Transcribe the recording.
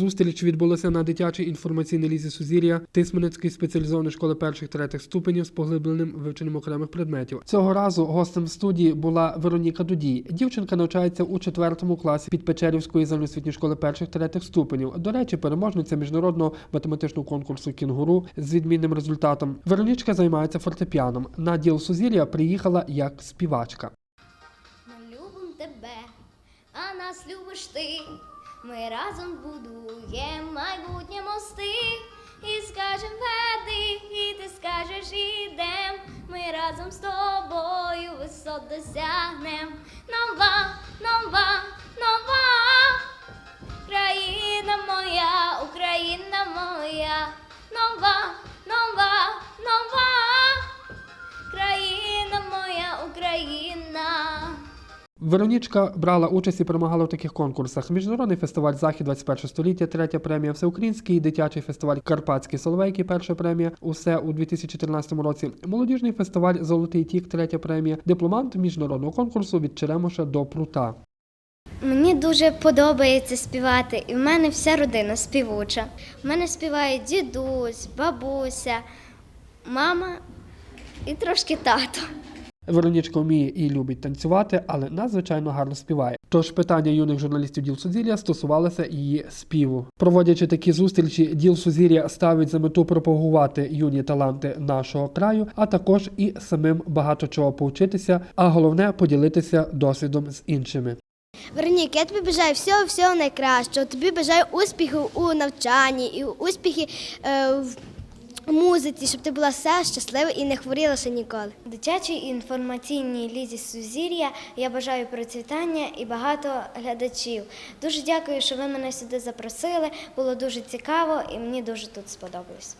Зустріч відбулася на дитячій інформаційній лізі Сузір'я Тисменецької спеціалізованої школи перших третіх ступенів з поглибленим вивченням окремих предметів. Цього разу гостем студії була Вероніка Дудій. Дівчинка навчається у четвертому класі Підпечерівської загальноосвітньої школи перших третіх ступенів. До речі, переможниця міжнародного математичного конкурсу Кінгуру з відмінним результатом. Веронічка займається фортепіаном. На діл Сузір'я приїхала як співачка. Ми любимо тебе, а нас любиш ти. Ми разом будуємо майбутнє мости. І скажем веди, і ти скажеш ідем. Ми разом з тобою висот досягнем. Нова, нова, нова. Країна моя, Україна моя. Нова, нова, нова. Веронічка брала участь і перемагала в таких конкурсах: Міжнародний фестиваль Захід 21 століття, третя премія, Всеукраїнський дитячий фестиваль Карпатські Соловейки, перша премія, усе у 2014 році. Молодіжний фестиваль Золотий тік, третя премія, дипломант міжнародного конкурсу від Черемоша до Прута. Мені дуже подобається співати, і в мене вся родина співуча. У мене співає дідусь, бабуся, мама і трошки тато. Веронічка вміє і любить танцювати, але надзвичайно гарно співає. Тож питання юних журналістів діл Сузір'я стосувалося її співу. Проводячи такі зустрічі, діл Сузір'я ставить за мету пропагувати юні таланти нашого краю, а також і самим багато чого повчитися, а головне поділитися досвідом з іншими. Веронік, я тобі бажаю всього всього найкращого. Тобі бажаю успіху у навчанні і успіхи е, в музиці, щоб ти була все щаслива і не хворіла ще ніколи. Дитячій інформаційній лізі Сузір'я я бажаю процвітання і багато глядачів. Дуже дякую, що ви мене сюди запросили. Було дуже цікаво і мені дуже тут сподобалось.